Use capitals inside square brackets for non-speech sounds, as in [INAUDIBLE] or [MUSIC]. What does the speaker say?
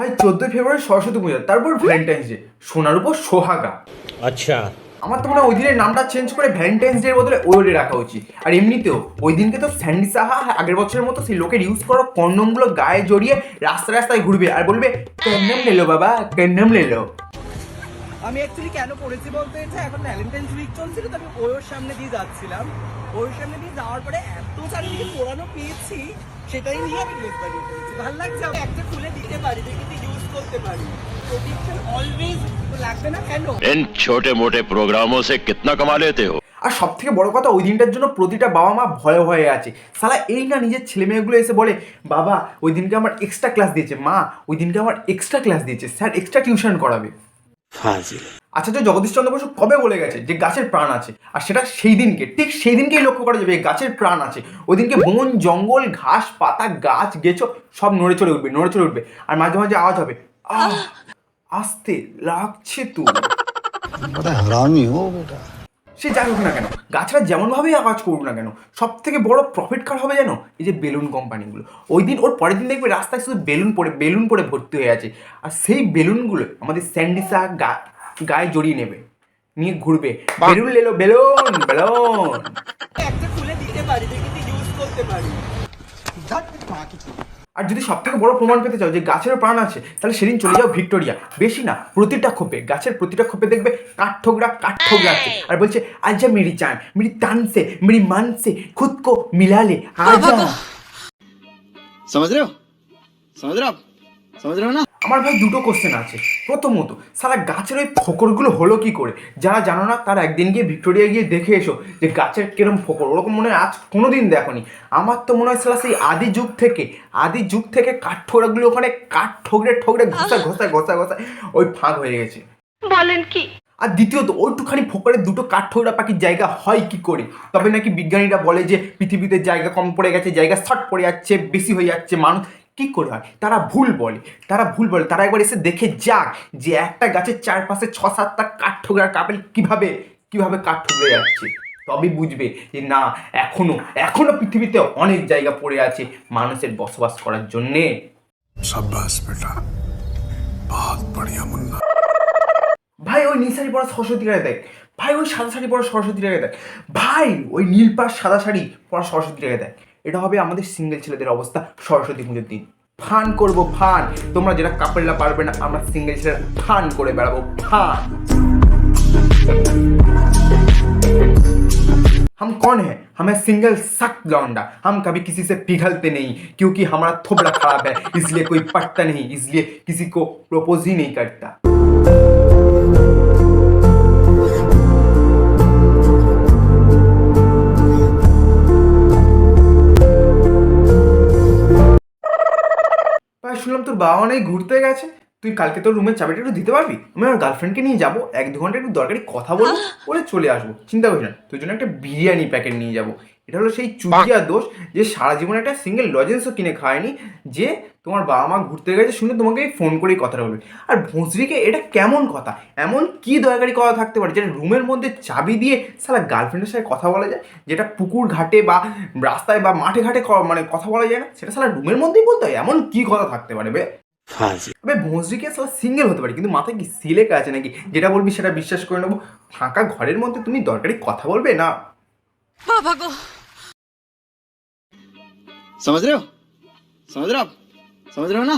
ভাই চোদ্দোই ফেব্রুয়ারি সরস্বতী পুজো তারপর ভ্যালেন্টাইন্স ডে সোনার উপর সোহাগা। আচ্ছা। আমার তো মনে হয় ওই দিনের নামটা চেঞ্জ করে ভ্যালেন্টাইন্স ডের বদলে ওই রাখা উচিত। আর এমনিতেও ওই দিনকে তো স্যান্ডি সাহা আগের বছরের মতো সেই লোকের ইউজ করো কন্ডমগুলো গায়ে জড়িয়ে রাস্তায় রাস্তায় ঘুরবে। আর বলবে কন্ডম লেলো বাবা? কন্ডম লেলো আমি অ্যাকচুয়ালি কেন পড়েছি বলতে চাই এখন ভ্যালেন্টাইন্স উইক চলছিল তো আমি ওর সামনে দিয়ে যাচ্ছিলাম। ওর সামনে দিয়ে যাওয়ার পরে এত চারিদিকে পোড়ানো পেয়েছি সেটাই নিয়ে আমি ড্রেস বানিয়ে ভালো লাগছে আমি একটা খুলে দিতে পারি দেখে ইউজ করতে পারি। প্রোটেকশন অলওয়েজ লাগবে না কেন? ছোটে মোটে প্রোগ্রামও সে কিতনা কমা লেতে হো। আর সব থেকে বড় কথা ওই দিনটার জন্য প্রতিটা বাবা মা ভয়ে ভয়ে আছে। সালা এই না নিজের ছেলে মেয়েগুলো এসে বলে বাবা ওই দিনকে আমার এক্সট্রা ক্লাস দিয়েছে। মা ওই দিনকে আমার এক্সট্রা ক্লাস দিয়েছে। স্যার এক্সট্রা টিউশন করাবে। ফাজিল। আচ্ছা, জগদীশ চন্দ্র বসু কবে বলে গেছে যে গাছের প্রাণ আছে? আর সেটা সেই দিনকে ঠিক সেই দিনকেই লক্ষ্য করা যাবে গাছের প্রাণ আছে। ওই দিনকে বন জঙ্গল ঘাস পাতা গাছ গেছো সব নড়ে চড়ে উঠবে নড়ে চড়ে উঠবে। আর মাঝে মাঝে আওয়াজ হবে আস্তে লাগছে তো। হারামি? হোক সে যাই হোক না কেন গাছরা যেমনভাবেই আওয়াজ করুক না কেন সব থেকে বড় প্রফিট কার হবে জানো? এই যে বেলুন কোম্পানিগুলো ওই দিন ওর পরের দিন দেখবে রাস্তায় শুধু বেলুন পরে বেলুন পরে ভর্তি হয়ে আছে। আর সেই বেলুনগুলো আমাদের স্যান্ডিসা গা গায়ে জড়িয়ে নেবে নিয়ে ঘুরবে। বেলুন লেলো বেলুন বেলুন। একটা খুলে দিতে পারি দেখে ইউজ করতে পারি। আর যদি সব থেকে বড় প্রমাণ পেতে চাও যে গাছেরও প্রাণ আছে তাহলে সেদিন চলে যাও ভিক্টোরিয়া বেশি না প্রতিটা খোপে গাছের প্রতিটা খোপে দেখবে কাঠঠোকরা কাঠঠোকরাচ্ছে আর বলছে আজা মেরি চান মেরি তান সে মেরি মান সে খুদ কো মিলালে আজা समझ रहे हो समझ रहे हो आप না? আমার ভাই দুটো কোশ্চেন আছে। প্রথমত সারা গাছের ওই ফোকরগুলো হলো কি করে? যারা জানো না তারা একদিন গিয়ে ভিক্টোরিয়া গিয়ে দেখে এসো যে গাছের কিরম ফোকর। ওরকম মনে হয় আজ কোনোদিন দেখনি। আমার তো মনে হয় সারা সেই আদি যুগ থেকে আদি যুগ থেকে কাঠঠোকরাগুলো ওখানে কাঠ ঠোকরে ঠোকরে ঘষা ঘষা ঘষা ঘষা ওই ফাঁক হয়ে গেছে। বলেন কি? আর দ্বিতীয়ত ওইটুখানি ফোকরে দুটো কাঠঠোকরা পাখির জায়গা হয় কি করে? তবে নাকি বিজ্ঞানীরা বলে যে পৃথিবীতে জায়গা কম পড়ে গেছে জায়গা শর্ট পড়ে যাচ্ছে বেশি হয়ে যাচ্ছে মানুষ কি করে হয়? তারা ভুল বলে। তারা ভুল বলে। তারা একবার এসে দেখে যাক যে একটা গাছের চারপাশে ছ সাতটা কাঠ ঠোকরা কাপেল কীভাবে কীভাবে কাঠ ঠুকরে যাচ্ছে। তবে বুঝবে যে না এখনও এখনও পৃথিবীতে অনেক জায়গা পড়ে আছে মানুষের বসবাস করার জন্যে। ভাই ওই নীল শাড়ি পরা সরস্বতী রায় দেখ? ভাই ওই সাদা শাড়ি পরা সরস্বতী রায় দেখ? ভাই ওই নীল পাড় সাদা শাড়ি পরা সরস্বতী রায় দেখ? এটা হবে আমাদের সিঙ্গেল ছেলেদের অবস্থা সরস্বতী পুজোর দিন ফান করব ফান তোমরা যেটা কাপড়লা পারবে না আমরা সিঙ্গেল ছেলেরা ফান করে বেড়াবো ফান हम कौन है हमें सिंगल सख्त लौंडा हम कभी किसी से पिघलते नहीं क्योंकि हमारा थोबड़ा खराब है इसलिए कोई पटता नहीं इसलिए किसी को प्रपोज ही नहीं करता অনেক ঘুরতে গেছে। তুই কালকে তোর রুমের চাবিটা একটু দিতে পারবি? আমি আমার গার্লফ্রেন্ডকে নিয়ে যাব এক দু ঘণ্টা একটু দরকারি কথা বলব [GASPS] বলে চলে আসব। চিন্তা করিস না তোর জন্য একটা বিরিয়ানি প্যাকেট নিয়ে যাব। এটা হলো সেই চুটিয়া দোষ যে সারা জীবনে একটা সিঙ্গেল লজেন্সও কিনে খায়নি যে তোমার বাবা মা ঘুরতে গেছে শুনে তোমাকে ফোন করেই কথাটা বলবে। আর ভোঁসরিকে এটা কেমন কথা? এমন কি দরকারি কথা থাকতে পারে যেটা রুমের মধ্যে চাবি দিয়ে সারা গার্লফ্রেন্ডের সাথে কথা বলা যায়? যেটা পুকুর ঘাটে বা রাস্তায় বা মাঠে ঘাটে মানে কথা বলা যায় না? সেটা সারা রুমের মধ্যেই বলতে হয়। এমন কি কথা থাকতে পারে বে? তবে ভোঁসরিকে আসলে সিঙ্গেল হতে পারে কিন্তু মাথায় কি সিলেকা আছে নাকি যেটা বলবি সেটা বিশ্বাস করে নেবো ফাঁকা ঘরের মধ্যে তুমি দরকারি কথা বলবে না বাবা গো समझ रहे हो समझ रहे हो आप समझ रहे हो ना